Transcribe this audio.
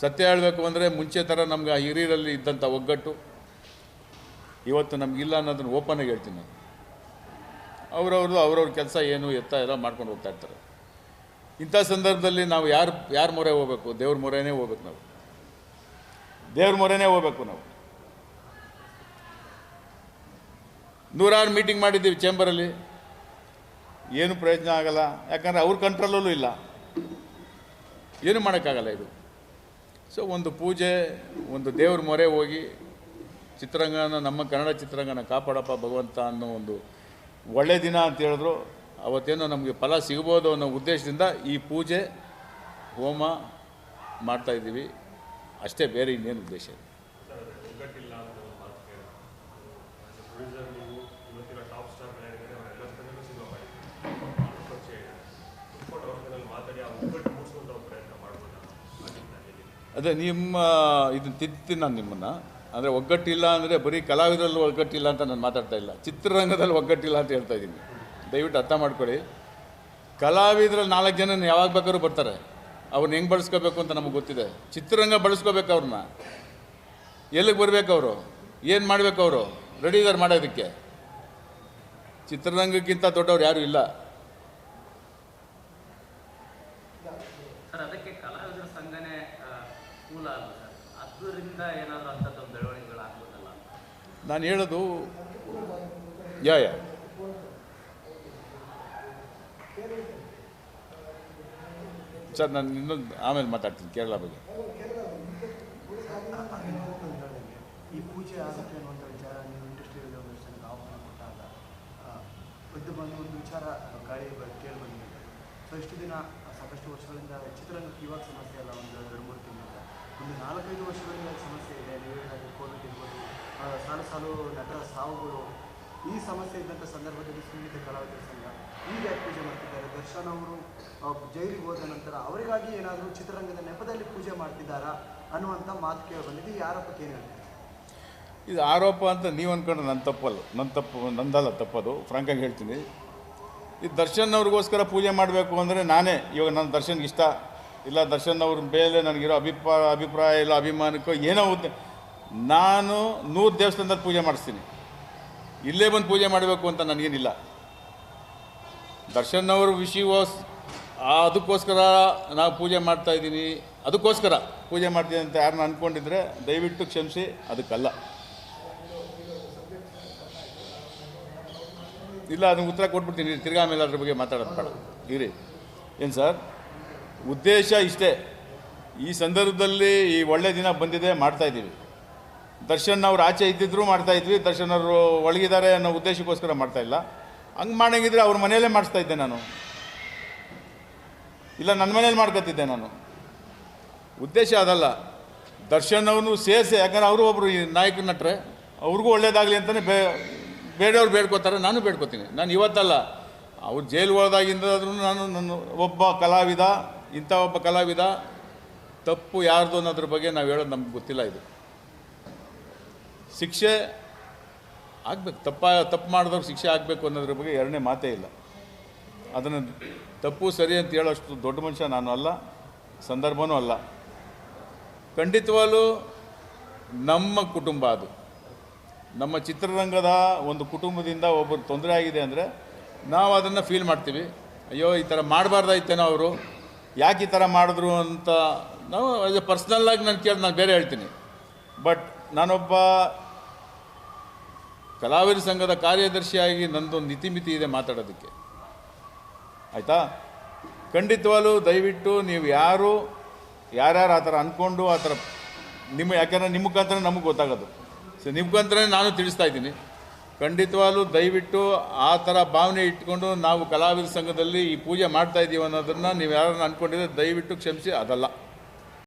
ಸತ್ಯ ಹೇಳಬೇಕು ಅಂದರೆ ಮುಂಚೆ ಥರ ನಮ್ಗೆ ಆ ಹಿರಿಯರಲ್ಲಿ ಇದ್ದಂಥ ಒಗ್ಗಟ್ಟು ಇವತ್ತು ನಮಗಿಲ್ಲ ಅನ್ನೋದನ್ನು ಓಪನಾಗಿ ಹೇಳ್ತೀನಿ ನಾನು. ಅವರವ್ರದ್ದು ಅವ್ರವ್ರ ಕೆಲಸ ಏನು, ಎತ್ತ ಎಲ್ಲ ಮಾಡ್ಕೊಂಡು ಹೋಗ್ತಾ ಇರ್ತಾರೆ. ಇಂಥ ಸಂದರ್ಭದಲ್ಲಿ ನಾವು ಯಾರು, ಯಾರ ಮೊರೆ ಹೋಗ್ಬೇಕು? ದೇವ್ರ ಮೊರೆನೇ ಹೋಗ್ಬೇಕು ನಾವು. ದೇವ್ರ ಮೊರೆನೇ ಹೋಗ್ಬೇಕು ನಾವು. ನೂರಾರು ಮೀಟಿಂಗ್ ಮಾಡಿದ್ದೀವಿ ಚೇಂಬರಲ್ಲಿ. ಏನು ಪ್ರಯೋಜನ ಆಗಲ್ಲ. ಯಾಕಂದರೆ ಅವ್ರ ಕಂಟ್ರೋಲಲ್ಲೂ ಇಲ್ಲ. ಏನು ಮಾಡೋಕ್ಕಾಗಲ್ಲ ಇದು? ಸೊ ಒಂದು ಪೂಜೆ, ಒಂದು ದೇವ್ರ ಮೊರೆ ಹೋಗಿ ಚಿತ್ರರಂಗನ, ನಮ್ಮ ಕನ್ನಡ ಚಿತ್ರರಂಗನ ಕಾಪಾಡಪ್ಪ ಭಗವಂತ ಅನ್ನೋ ಒಂದು ಒಳ್ಳೆ ದಿನ ಅಂತ ಹೇಳಿದ್ರು. ಅವತ್ತೇನೋ ನಮಗೆ ಫಲ ಸಿಗ್ಬೋದು ಅನ್ನೋ ಉದ್ದೇಶದಿಂದ ಈ ಪೂಜೆ, ಹೋಮ ಮಾಡ್ತಾ ಇದ್ದೀವಿ. ಅಷ್ಟೇ ಬೇರೆ ಇನ್ನೇನು ಉದ್ದೇಶ ಇಲ್ಲ ಒಗ್ಗಟ್ಟಿಲ್ಲ ಅಂತ ಒಂದು ಮಾತು ಕೇಳಿ ಪ್ರೊಡ್ಯೂಸರ್ ನೀವು ಇವತ್ತಿನ ಟಾಪ್ ಸ್ಟಾರ್ ಹೇಳಿದರೆ ಅವರೆಲ್ಲ ಜೊತೆನೂ ಸಿನಿಮಾ ಮಾಡಿದ್ದೀವಿ ಪರಿಚಯ ಇದೆ ಫುಟ್ಬಾಲ್ ಅವ್ರ ಜೊತೆಲಿ ಮಾತಾಡಿ ಆ ಒಗ್ಗಟ್ಟು ಮೂಡಿಸ್ಕೊಂಡು ಹೋಗೋ ಪ್ರಯತ್ನ ಮಾಡ್ಬೋದಾ ಆಗಿದ್ದು ನಾನು ಹೇಳಿದ್ದೀನಿ ಅದೇ ನಿಮ್ಮ, ಇದನ್ನು ತಿದ್ತೀನಿ ನಾನು ನಿಮ್ಮನ್ನು. ಅಂದರೆ ಒಗ್ಗಟ್ಟಿಲ್ಲ ಅಂದರೆ ಬರೀ ಕಲಾವಿದರಲ್ಲಿ ಒಗ್ಗಟ್ಟಿಲ್ಲ ಅಂತ ನಾನು ಮಾತಾಡ್ತಾ ಇಲ್ಲ. ಚಿತ್ರರಂಗದಲ್ಲಿ ಒಗ್ಗಟ್ಟಿಲ್ಲ ಅಂತ ಹೇಳ್ತಾ ಇದ್ದೀನಿ. ದಯವಿಟ್ಟು ಅರ್ಥ ಮಾಡ್ಕೊಳ್ಳಿ. ಕಲಾವಿದರಲ್ಲಿ ನಾಲ್ಕು ಜನ ಯಾವಾಗ ಬೇಕಾದ್ರೂ ಬರ್ತಾರೆ. ಅವ್ರನ್ನ ಹೆಂಗೆ ಬಳಸ್ಕೋಬೇಕು ಅಂತ ನಮಗೆ ಗೊತ್ತಿದೆ. ಚಿತ್ರರಂಗ ಬಳಸ್ಕೋಬೇಕು ಅವ್ರನ್ನ ಎಲ್ಲಿಗೆ ಬರಬೇಕು ಅವರು? ಏನು ಮಾಡಬೇಕು ಅವರು? ರೆಡಿ ಇದ್ದಾರೆ ಮಾಡೋದಕ್ಕೆ. ಚಿತ್ರರಂಗಕ್ಕಿಂತ ದೊಡ್ಡವ್ರು ಯಾರೂ ಇಲ್ಲ ಸರ್ ಅದಕ್ಕೆ ಕಲಾವಿದರ ಸಂಘನೇ ಆ, ಮೂಲ ಅಲ್ಲ ಸರ್ ಅದರಿಂದ ಏನಾದರೂ ಅಂಥದ್ದು ಬೆಳವಣಿಗೆಗಳಾಗ್ಬೋದಲ್ಲ ನಾನು ಹೇಳೋದು, ಯಾ ಯಾ. ಸರ್, ನಾನು ಇನ್ನೊಂದು, ಆಮೇಲೆ ಮಾತಾಡ್ತೀನಿ, ಕೇರಳ ಬಗ್ಗೆ. ಸೊ ದಿನ, ಸಾಕಷ್ಟು ವರ್ಷಗಳಿಂದ ಚಿತ್ರರಂಗಕ್ಕೆ ಇವಾಗ ಸಮಸ್ಯೆ ಅಲ್ಲ, ಒಂದು ಎರಡು, ಮೂರು ತಿಂಗಳಿಂದ. ಒಂದು ನಾಲ್ಕೈದು ವರ್ಷಗಳಿಂದ ಸಮಸ್ಯೆ ಇದೆ. ನೀವು ಕೋವಿಡ್ ಇರ್ಬೋದು ಸಾಲು ಸಾಲು ನಟರ ಸಾವುಗಳು. ಈ ಸಮಸ್ಯೆ ಇದ್ದಂಥ ಸಂದರ್ಭದಲ್ಲಿ ಸೀಮಿತ ಕಲಾವಿದರ ಸಂಘ ಈಗ ಪೂಜೆ ಮಾಡ್ತಿದ್ದಾರೆ. ದರ್ಶನ್ ಅವರು ಜೈಲಿಗೆ ಹೋದ ನಂತರ ಅವರಿಗಾಗಿ ಏನಾದರೂ ಚಿತ್ರರಂಗದ ನೆಪದಲ್ಲಿ ಪೂಜೆ ಮಾಡ್ತಿದ್ದಾರಾ ಅನ್ನುವಂಥ ಮಾತು ಕೇಳಿ ಬಂದಿದೆ. ಈ ಆರೋಪಕ್ಕೆ ಏನು ಹೇಳ್ತಾರೆ? ಇದು ಆರೋಪ ಅಂತ ನೀವು ಅಂದ್ಕೊಂಡು ನನ್ನ ತಪ್ಪಲ್ಲ. ನನ್ನ ತಪ್ಪು, ನಂದಲ್ಲ ತಪ್ಪದು. ಫ್ರಾಂಕಾಗಿ ಹೇಳ್ತೀನಿ. ಈ ದರ್ಶನ್ ಅವ್ರಿಗೋಸ್ಕರ ಪೂಜೆ ಮಾಡಬೇಕು ಅಂದರೆ ನಾನೇ, ಇವಾಗ ನನ್ನ ದರ್ಶನ್ಗೆ ಇಷ್ಟ. ಇಲ್ಲ, ದರ್ಶನ್ ಅವ್ರ ಮೇಲೆ ನನಗಿರೋ ಅಭಿಪ್ರಾಯ ಅಭಿಪ್ರಾಯ ಇಲ್ಲ, ಅಭಿಮಾನಕ್ಕೋ ಏನೋ ಉದ್ದ ನಾನು ನೂರು ದೇವಸ್ಥಾನದಲ್ಲಿ ಪೂಜೆ ಮಾಡಿಸ್ತೀನಿ. ಇಲ್ಲೇ ಬಂದು ಪೂಜೆ ಮಾಡಬೇಕು ಅಂತ ನನಗೇನಿಲ್ಲ. ದರ್ಶನ್ ಅವರು ವಿಷಯವೋಸ್ ಅದಕ್ಕೋಸ್ಕರ ನಾವು ಪೂಜೆ ಮಾಡ್ತಾ ಇದ್ದೀನಿ. ಅದಕ್ಕೋಸ್ಕರ ಪೂಜೆ ಮಾಡ್ತೀನಿ ಅಂತ ಯಾರನ್ನ ಅಂದ್ಕೊಂಡಿದ್ರೆ ದಯವಿಟ್ಟು ಕ್ಷಮಿಸಿ, ಅದಕ್ಕಲ್ಲ. ಇಲ್ಲ, ಅದನ್ನು ಉತ್ತರ ಕೊಟ್ಬಿಡ್ತೀನಿ. ತಿರ್ಗಾಮೇಲೆ ಅದ್ರ ಬಗ್ಗೆ ಮಾತಾಡೋದು ಇರಿ. ಏನು ಸರ್? ಉದ್ದೇಶ ಇಷ್ಟೇ. ಈ ಸಂದರ್ಭದಲ್ಲಿ ಈ ಒಳ್ಳೆ ದಿನ ಬಂದಿದೆ ಮಾಡ್ತಾ ಇದ್ದೀವಿ. ದರ್ಶನ್ ಅವ್ರು ಆಚೆ ಇದ್ದಿದ್ರು ಮಾಡ್ತಾ ಇದ್ವಿ, ದರ್ಶನ್ ಅವರು ಒಳಗಿದ್ದಾರೆ ಅನ್ನೋ ಉದ್ದೇಶಕ್ಕೋಸ್ಕರ ಮಾಡ್ತಾ ಇಲ್ಲ. ಹಂಗೆ ಮಾಡಂಗಿದ್ರೆ ಅವ್ರ ಮನೆಯಲ್ಲೇ ಮಾಡಿಸ್ತಾ ಇದ್ದೆ ನಾನು. ಇಲ್ಲ ನನ್ನ ಮನೇಲಿ ಮಾಡ್ಕೊತಿದ್ದೆ ನಾನು. ಉದ್ದೇಶ ಅದಲ್ಲ. ದರ್ಶನ್ ಅವನು ಸೇರಿಸಿ, ಯಾಕಂದ್ರೆ ಅವರು ಒಬ್ಬರು ಈ ನಾಯಕ ನಟ್ರೆ, ಅವ್ರಿಗೂ ಒಳ್ಳೇದಾಗಲಿ ಅಂತಲೇ ಬೇ, ಬೇರೆಯವ್ರು ಬೇಡ್ಕೋತಾರೆ, ನಾನು ಬೇಡ್ಕೋತೀನಿ. ನಾನು ಇವತ್ತಲ್ಲ. ಅವ್ರು ಜೈಲು ಹೋದಾಗಿಂದಾದ್ರೂ ನಾನು ನನ್ನ ಒಬ್ಬ ಕಲಾವಿದ ಇಂಥ ಒಬ್ಬ ಕಲಾವಿದ ತಪ್ಪು ಯಾರ್ದು ಅನ್ನೋದ್ರ ಬಗ್ಗೆ ನಾವು ಹೇಳೋದು ನಮ್ಗೆ ಗೊತ್ತಿಲ್ಲ ಇದು. ಶಿಕ್ಷೆ ಆಗಬೇಕು, ತಪ್ಪ, ತಪ್ಪು ಮಾಡಿದವ್ರು ಶಿಕ್ಷೆ ಆಗಬೇಕು ಅನ್ನೋದ್ರ ಬಗ್ಗೆ ಎರಡನೇ ಮಾತೇ ಇಲ್ಲ. ಅದನ್ನು ತಪ್ಪು, ಸರಿ ಅಂತ ಹೇಳೋಷ್ಟು ದೊಡ್ಡ ಮನುಷ್ಯ ನಾನು ಅಲ್ಲ, ಸಂದರ್ಭನೂ ಅಲ್ಲ. ಖಂಡಿತವಾಗಲೂ ನಮ್ಮ ಕುಟುಂಬ ಅದು. ನಮ್ಮ ಚಿತ್ರರಂಗದ ಒಂದು ಕುಟುಂಬದಿಂದ ಒಬ್ಬರು ತೊಂದರೆ ಆಗಿದೆ ಅಂದರೆ ನಾವು ಅದನ್ನು ಫೀಲ್ ಮಾಡ್ತೀವಿ. ಅಯ್ಯೋ, ಈ ಥರ ಮಾಡಬಾರ್ದಾಯ್ತೇನೋ ಅವರು. ಯಾಕೆ ಈ ಥರ ಮಾಡಿದ್ರು ಅಂತ ನಾವು ಅದು ಪರ್ಸ್ನಲ್ಲಾಗಿ ನಾನು ಕೇಳಿ ನಾನು ಬೇರೆ ಹೇಳ್ತೀನಿ. ಬಟ್ ನಾನೊಬ್ಬ ಕಲಾವಿದ ಸಂಘದ ಕಾರ್ಯದರ್ಶಿಯಾಗಿ ನಂದೊಂದು ಇತಿಮಿತಿ ಇದೆ ಮಾತಾಡೋದಕ್ಕೆ. ಆಯಿತಾ? ಖಂಡಿತವಾಗಲೂ ದಯವಿಟ್ಟು ನೀವು ಯಾರು, ಯಾರ್ಯಾರು ಆ ಥರ ಅಂದ್ಕೊಂಡು ಆ ಥರ ನಿಮ್ಮ, ಯಾಕಂದರೆ ನಿಮ್ಮ ಮುಖಾಂತರ ನಮಗೆ ಗೊತ್ತಾಗೋದು. ಸೊ ನಿಮ್ಮ ಮುಖಾಂತರ ನಾನು ತಿಳಿಸ್ತಾ ಇದ್ದೀನಿ. ಖಂಡಿತವಾಗ್ಲೂ ದಯವಿಟ್ಟು ಆ ಥರ ಭಾವನೆ ಇಟ್ಕೊಂಡು ನಾವು ಕಲಾವಿದ ಸಂಘದಲ್ಲಿ ಈ ಪೂಜೆ ಮಾಡ್ತಾ ಇದ್ದೀವಿ ಅನ್ನೋದನ್ನು ನೀವು ಯಾರನ್ನು ಅಂದ್ಕೊಂಡಿದ್ರೆ ದಯವಿಟ್ಟು ಕ್ಷಮಿಸಿ, ಅದಲ್ಲ.